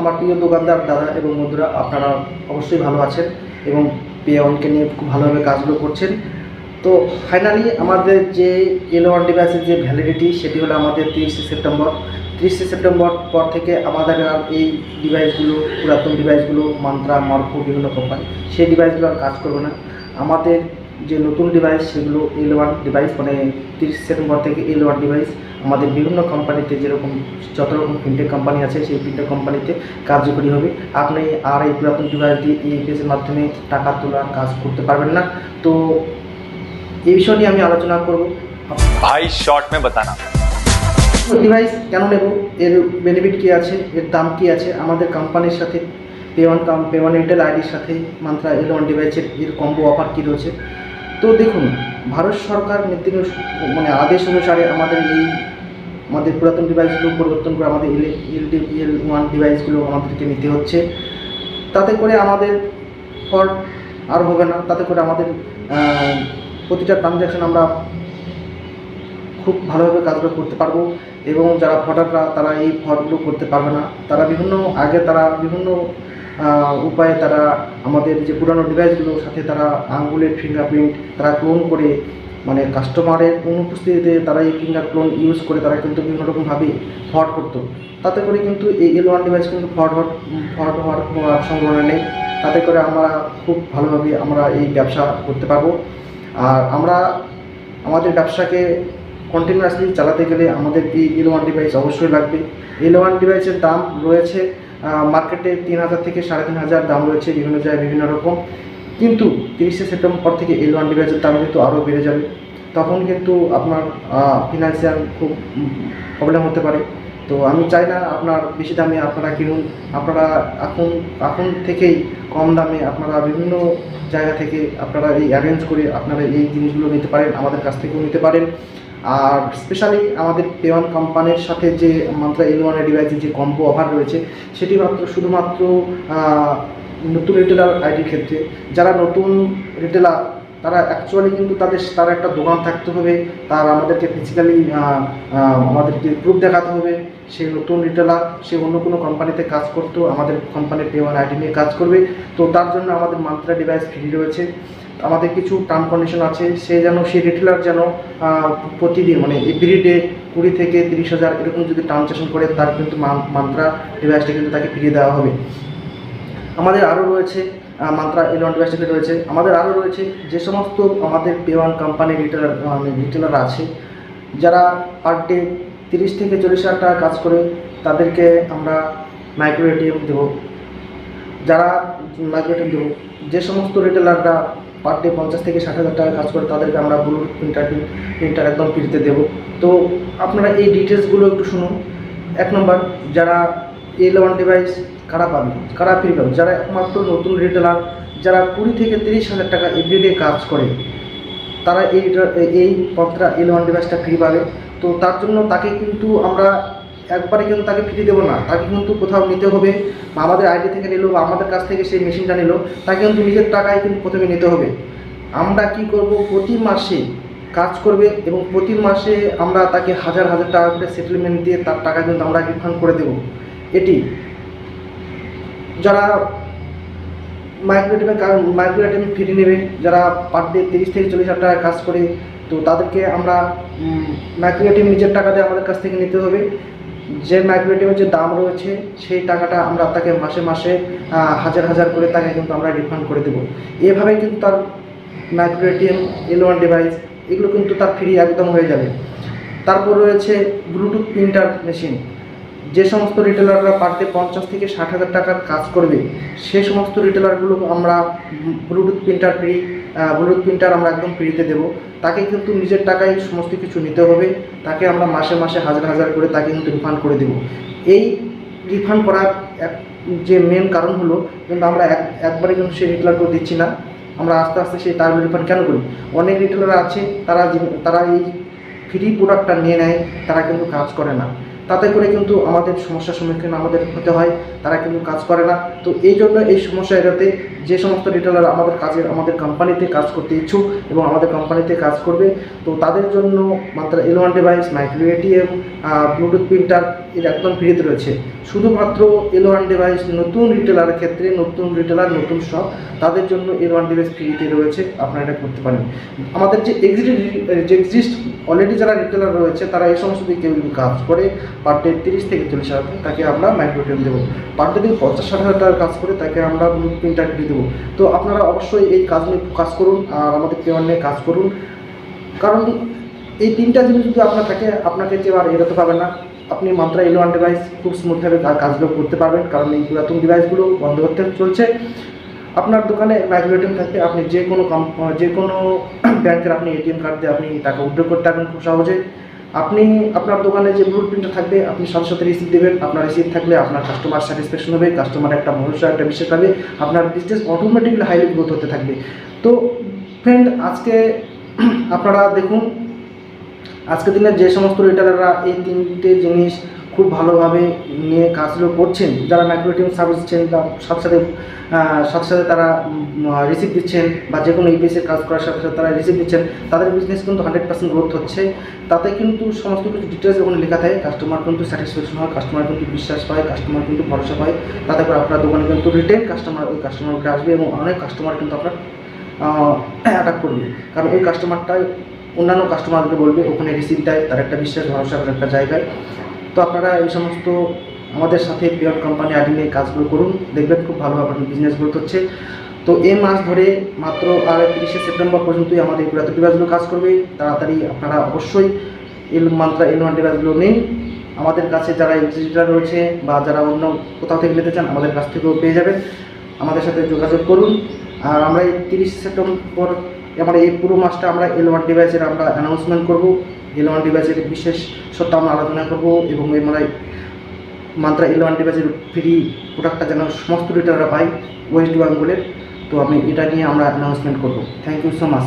আমার প্রিয় দোকানদার দাদা এবং বন্ধুরা, আপনারা অবশ্যই ভালো আছেন এবং পে অনকে নিয়ে খুব ভালোভাবে কাজগুলো করছেন। তো ফাইনালি আমাদের যে এল ওয়ান ডিভাইসের যে ভ্যালিডিটি সেটি হলো আমাদের তিরিশে সেপ্টেম্বর। তিরিশে সেপ্টেম্বর পর থেকে আমাদের আর এই ডিভাইসগুলো পুরাতন ডিভাইসগুলো মান্ত্রা মার্কো বিভিন্ন কোম্পানি সেই ডিভাইসগুলো আর কাজ করবে না। আমাদের যে নতুন ডিভাইস সেগুলো এল ওয়ান ডিভাইস মানে তিরিশে সেপ্টেম্বর থেকে এল ওয়ান ডিভাইস আমাদের বিভিন্ন কোম্পানিতে যেরকম যত রকম ফিনটেক কোম্পানি আছে সেই ফিনটেক কোম্পানিতে কার্যকরী হবে। আপনি আর এই পুরাতন ডিভাইস দিয়ে ইএফএসের মাধ্যমে টাকা তোলার কাজ করতে পারবেন না। তো এই বিষয় নিয়ে আমি আলোচনা করব। ভাই শর্ট মে বাতানা। ডিভাইস কেন নেব? এর বেনিফিট কী আছে? এর দাম কী আছে? আমাদের কোম্পানির সাথে পেওয়ান কাম এয়ারটেল আইডির সাথে মান্ত্রা এল ওয়ান ডিভাইসের এর কম্বো অফার কী রয়েছে? তো দেখুন ভারত সরকার নির্দিষ্ট মানে আদেশ অনুসারে আমাদের এই, আমাদের পুরাতন ডিভাইসগুলো পরিবর্তন করে আমাদের এল এল এল ওয়ান ডিভাইসগুলো আমাদেরকে নিতে হচ্ছে। তাতে করে আমাদের ফল্ট আর হবে না। তাতে করে আমাদের প্রতিটা ট্রানজ্যাকশন আমরা খুব ভালোভাবে কাজগুলো করতে পারব এবং যারা ভোটাররা তারা এই ফর্মগুলো করতে পারবে না। তারা বিভিন্ন, আগে তারা বিভিন্ন উপায়ে তারা আমাদের যে পুরানো ডিভাইসগুলোর সাথে তারা আঙ্গুলের ফিঙ্গারপ্রিন্ট তারা ক্লোন করে মানে কাস্টমারের অনুপস্থিতিতে তারা এই ফিঙ্গার ক্লোন ইউজ করে, তারা কিন্তু বিভিন্ন রকমভাবে ফ্রড করতো। তাতে করে কিন্তু এই এল ওয়ান ডিভাইস কিন্তু ফ্রড হওয়ার ফ্রড হওয়ার কোনো সম্ভাবনা নেই। তাতে করে আমরা খুব ভালোভাবে আমরা এই ব্যবসা করতে পারব। আর আমরা আমাদের ব্যবসাকে কন্টিনিউয়াসলি চালাতে গেলে আমাদের এই এল ওয়ান ডিভাইস অবশ্যই লাগবে। এল ওয়ান ডিভাইসের দাম রয়েছে মার্কেটে তিন হাজার থেকে সাড়ে তিন হাজার দাম রয়েছে বিভিন্ন জায়গায় বিভিন্ন রকম। কিন্তু তিরিশে সেপ্টেম্বর থেকে এল ওয়ান ডিভাইসের দাম কিন্তু আরও বেড়ে যাবে। তখন কিন্তু আপনার ফিনান্সিয়াল খুব প্রবলেম হতে পারে। তো আমি চাই না আপনার বেশি দামে আপনারা কিনুন। আপনারা এখন এখন থেকেই কম দামে আপনারা বিভিন্ন জায়গা থেকে আপনারা এই অ্যারেঞ্জ করে আপনারা এই জিনিসগুলো নিতে পারেন। আমাদের কাছ থেকেও নিতে পারেন। আর স্পেশালি আমাদের পেওয়ান কোম্পানির সাথে যে মাত্রা এল ওয়ানের ডিভাইসের যে কম্বো অফার রয়েছে, সেটি মাত্র শুধুমাত্র নতুন রিটেলার আইডির ক্ষেত্রে। যারা নতুন রিটেলার তারা অ্যাকচুয়ালি কিন্তু তাদের, তার একটা দোকান থাকতে হবে। তার আমাদেরকে ফিজিক্যালি আমাদেরকে প্রুফ দেখাতে হবে। সে নতুন রিটেলার সে অন্য কোনো কোম্পানিতে কাজ করতো, আমাদের কোম্পানির পে ওয়ান আইডি নিয়ে কাজ করবে। তো তার জন্য আমাদের মান্ত্রা ডিভাইস ফ্রি রয়েছে। আমাদের কিছু টার্ম কন্ডিশন আছে সে যেন সেই রিটেলার যেন প্রতিদিন মানে এভরিডে কুড়ি থেকে তিরিশ হাজার এরকম যদি ট্রানজ্যাকশন করে তার কিন্তু মান্ত্রা ডিভাইসটা কিন্তু তাকে ফিরিয়ে দেওয়া হবে। আমাদের আরও রয়েছে আহ, মান্ত্রা এলন ডিভাইসটাকে রয়েছে। আমাদের আরও রয়েছে যে সমস্ত আমাদের পে ওয়ান কোম্পানি রিটেলার মানে রিটেলার আছে যারা পার ডে তিরিশ থেকে চল্লিশ হাজার টাকা কাজ করে তাদেরকে আমরা মাইক্রো এটিএম দেবো। যারা মাইক্রো এটিএম দেবো যে সমস্ত রিটেলাররা পার ডে পঞ্চাশ থেকে ষাট হাজার টাকা কাজ করে তাদেরকে আমরা ব্লুটুথ প্রিন্টার প্রিন্টার একদম ফ্রিতে দেবো। তো আপনারা এই ডিটেলসগুলো একটু শুনুন। এক নম্বর যারা এল ওয়ান ডিভাইস কারা পাবে কারা ফ্রি পাবে যারা একমাত্র নতুন রিটেলার যারা কুড়ি থেকে তিরিশ হাজার টাকা এভরিডে কাজ করে, তারা এই এই পত্রা এল ওয়ান ডিভাইসটা ফ্রি পাবে। তো তার জন্য তাকে কিন্তু আমরা একবারে কিন্তু তাকে ফ্রি দেবো না। তাকে কিন্তু কোথাও নিতে হবে। বা আমাদের আইডি থেকে নিল বা আমাদের কাছ থেকে সেই মেশিনটা নিলো, তাকে কিন্তু নিজের টাকায় কিন্তু প্রথমে নিতে হবে। আমরা কি করব? প্রতি মাসে কাজ করবে এবং প্রতি মাসে আমরা তাকে হাজার হাজার টাকা করে সেটেলমেন্ট দিয়ে তার টাকা কিন্তু আমরা রিফান্ড করে দেব। এটি যারা মাইক্রোটেমে মাইক্রোটেমে ফ্রি নেবে, যারা পার ডে তিরিশ থেকে চল্লিশ হাজার টাকা কাজ করে, তো তাদেরকে আমরা মাইক্রোটেম নিজের টাকা দিয়ে আমাদের কাছ থেকে নিতে হবে। যে মাইক্রোটেমের যে দাম রয়েছে, সেই টাকাটা আমরা তাকে মাসে মাসে হাজার হাজার করে তাকে কিন্তু আমরা রিফান্ড করে দেবো। এভাবেই কিন্তু তার micro ATM L one device এগুলো কিন্তু তার ফ্রি একদম হয়ে যাবে। তারপর রয়েছে ব্লুটুথ প্রিন্টার মেশিন যে সমস্ত রিটেলাররা পার ডে পঞ্চাশ থেকে ষাট হাজার টাকার কাজ করবে, সে সমস্ত রিটেলারগুলো আমরা bluetooth printer free bluetooth printer আমরা একদম ফ্রিতে দেবো। তাকে কিন্তু নিজের টাকায় সমস্ত কিছু নিতে হবে। তাকে আমরা মাসে মাসে হাজার হাজার করে তাকে কিন্তু রিফান্ড করে দেবো। এই রিফান্ড করার যে মেন কারণ হলো, কিন্তু আমরা এক, একবারে কিন্তু সেই রিটেলারকে দিচ্ছি না। আমরা আস্তে আস্তে সেই টার্গেট রিফান্ড কেন করি? অনেক রিটেলার আছে, তারা তারা এই ফ্রি প্রোডাক্টটা নিয়ে নেয়, তারা কিন্তু কাজ করে না। তাতে করে কিন্তু আমাদের সমস্যার সম্মুখীন আমাদের হতে হয়, তারা কিন্তু কাজ করে না। তো এই জন্য এই সমস্যা এড়াতে যে সমস্ত রিটেলার আমাদের কাজের, আমাদের কোম্পানিতে কাজ করতে ইচ্ছুক এবং আমাদের কোম্পানিতে কাজ করবে, তো তাদের জন্য মাত্র L one device micro ATM bluetooth printer এর একদম ফ্রিতে রয়েছে। শুধুমাত্র এল ওয়ান ডিভাইস নতুন রিটেলারের ক্ষেত্রে, নতুন রিটেলার নতুন শপ তাদের জন্য এল ওয়ান ডিভাইস ফ্রিতে রয়েছে, আপনারা এটা করতে পারেন। আমাদের যে এক্সিস্ট যে এক্সিস্ট অলরেডি যারা রিটেলার রয়েছে, তারা এই সমস্ত দিকে কাজ করে পার ডে তিরিশ থেকে চল্লিশ হাজার তাকে আমরা মাইক্রো এটিএম দেবো। পার ডে যদি পঞ্চাশ ষাট হাজার টাকার কাজ করে, তাকে আমরা ব্লুটুথ প্রিন্টার দেবো। তো আপনারা অবশ্যই এই কাজ নিয়ে কাজ করুন আর আমাদের পেমেন্ট নিয়ে কাজ করুন। কারণ এই তিনটা জিনিস যদি আপনার থাকে, আপনাকে যে আর এড়াতে পারবেন না। আপনি মাত্র এলো ওয়ান ডিভাইস খুব স্মুথভাবে কাজ- কাজগুলো করতে পারবেন। কারণ এই পুরাতন ডিভাইসগুলো বন্ধ করতে চলছে। আপনার দোকানে মাইক্রো এটিএম থাকবে আপনি যে কোনো যে কোনো ব্যাংকের আপনি এটিএম কার্ড দিয়ে আপনি টাকা উইথড্র করতে পারবেন খুব সহজে। আপনি আপনার দোকানে যে ব্লু প্রিন্টটা থাকবে, আপনি সাথে সাথে রিসিভ দেবেন। আপনার রিসিভ থাকলে আপনার কাস্টমার স্যাটিসফ্যাকশন হবে কাস্টমার একটা ভরসা একটা বিশ্বাস পাবে। আপনার বিজনেস অটোমেটিকলি হাইলি গ্রোথ হতে থাকবে। তো ফ্রেন্ড আজকে আপনারা দেখুন, আজকের দিনে যে সমস্ত রিটেলাররা এই তিনটে জিনিস খুব ভালোভাবে নিয়ে কাজগুলো করছেন। যারা মাইক্রোটিম সার্ভিস দিচ্ছেন সাথে সাথে সাথে সাথে তারা রিসিভ দিচ্ছেন বা যে কোনো ইপিএসের কাজ করার সাথে সাথে তারা রিসিভ দিচ্ছেন, তাদের বিজনেস কিন্তু হান্ড্রেড পার্সেন্ট গ্রোথ হচ্ছে। তাতে কিন্তু সমস্ত কিছু ডিটেলস ওখানে লেখা থাকে। কাস্টমার কিন্তু স্যাটিসফ্যাকশন হয় কাস্টমার কিন্তু বিশ্বাস পায় কাস্টমার কিন্তু ভরসা পায়। তাতে করে আপনার দোকানে কিন্তু রিটেল কাস্টমার ওই কাস্টমারকে আসবে এবং অনেক কাস্টমার কিন্তু আপনার অ্যাটাক করবে। কারণ ওই কাস্টমারটাই অন্যান্য কাস্টমারকে বলবে, ওখানে রিসিভ দেয়, তার একটা বিশ্বাস ভরসার একটা জায়গায়। তো আপনারা এই সমস্ত আমাদের সাথে পিয়ন কোম্পানি আইডি নিয়ে কাজগুলো করুন। দেখবেন খুব ভালো আপনার বিজনেস গ্রোথ হচ্ছে। তো এই মাস ধরে মাত্র আর তিরিশে সেপ্টেম্বর পর্যন্তই আমাদের পুরাতন ডিভাইসগুলো কাজ করবে। তাড়াতাড়ি আপনারা অবশ্যই এল মান্ত্রা এল ওয়ান ডিভাইসগুলো নিন। আমাদের কাছে যারা এক্সিস্টার রয়েছে বা যারা অন্য কোথাও থেকে নিতে চান, আমাদের কাছ থেকেও পেয়ে যাবেন। আমাদের সাথে যোগাযোগ করুন। আর আমরা এই তিরিশে সেপ্টেম্বর আমরা এই পুরো মাসটা আমরা এল ওয়ান ডিভাইসের আমরা অ্যানাউন্সমেন্ট করব। ওয়ান ডিভাইসের বিশেষ সত্য আমরা আলোচনা করব এবং এমআরআই মাত্রা এল ওয়ান ডিভাইসের ফ্রি প্রোডাক্টটা যেন সমস্ত রিটাররা পাই ওয়েস্ট বেঙ্গলের তো আমি এটা নিয়ে আমরা অ্যানাউন্সমেন্ট করব। Thank you so much